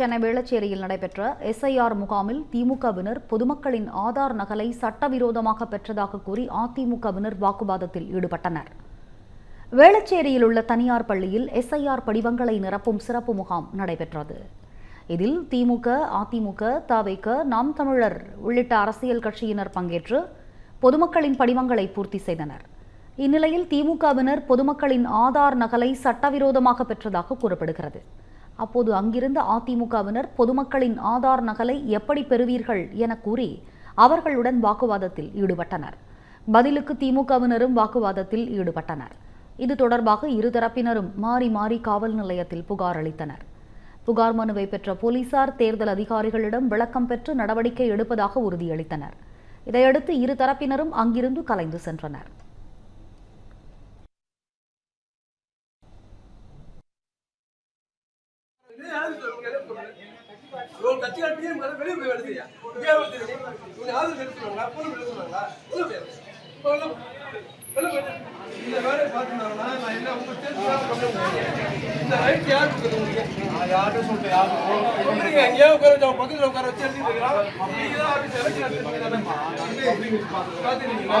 சென்னை வேளச்சேரியில் நடைபெற்ற எஸ்ஐஆர் முகாமில் திமுகவினர் பொதுமக்களின் ஆதார் நகலை சட்டவிரோதமாக பெற்றதாக கூறி அதிமுகவினர் வாக்குவாதத்தில் ஈடுபட்டனர். வேளச்சேரியில் உள்ள தனியார் பள்ளியில் எஸ்ஐஆர் படிவங்களை நிரப்பும் சிறப்பு முகாம் நடைபெற்றது. இதில் திமுக அதிமுக தவைக்க நாம் தமிழர் உள்ளிட்ட அரசியல் கட்சியினர் பங்கேற்று பொதுமக்களின் படிவங்களை பூர்த்தி செய்தனர். இந்நிலையில் திமுகவினர் பொதுமக்களின் ஆதார் நகலை சட்டவிரோதமாக பெற்றதாக கூறப்படுகிறது. அப்போது அங்கிருந்த அதிமுகவினர் பொதுமக்களின் ஆதார் நகலை எப்படி பெறுவீர்கள் என கூறி அவர்களுடன் வாக்குவாதத்தில் ஈடுபட்டனர். பதிலுக்கு திமுகவினரும் வாக்குவாதத்தில் ஈடுபட்டனர். இது தொடர்பாக இருதரப்பினரும் மாறி மாறி காவல் நிலையத்தில் புகார் அளித்தனர். புகார் மனுவை பெற்ற போலீசார் தேர்தல் அதிகாரிகளிடம் விளக்கம் பெற்று நடவடிக்கை எடுப்பதாக உறுதியளித்தனர். இதையடுத்து இரு தரப்பினரும் அங்கிருந்து கலைந்து சென்றனர். ஒரு கட்சிகள் பிஎம் வெளியே போய் வேலை செய்யா இங்கே வந்து இவங்க ஆதரவு எடுத்துருவாங்களா பொண்ணு உள்ள இப்போ போயிட்டு இந்த வேலையை பார்த்துனாங்கன்னா நான் என்ன உங்க தேர்தல் பண்ண முடியும் இந்த ரைட் யார் கொடுக்குறது உங்களுக்கு யார்கிட்ட சொல்லிட்டு யாரும் எங்கேயோ உட்கார வச்சு அவன் பக்கத்தில் உட்கார வச்சு எழுதிட்டு இருக்கிறான் நீங்க தான் ஆஃபீஸ் எலெக்ஷன் பார்த்துருக்கீங்களா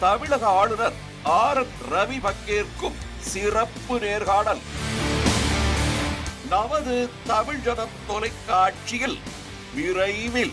தமிழக ஆளுநர் ஆர் என் ரவி பங்கேற்கும் சிறப்பு நேர்காணல். நமது தமிழ் ஜனம் தொலைக்காட்சியில் விரைவில்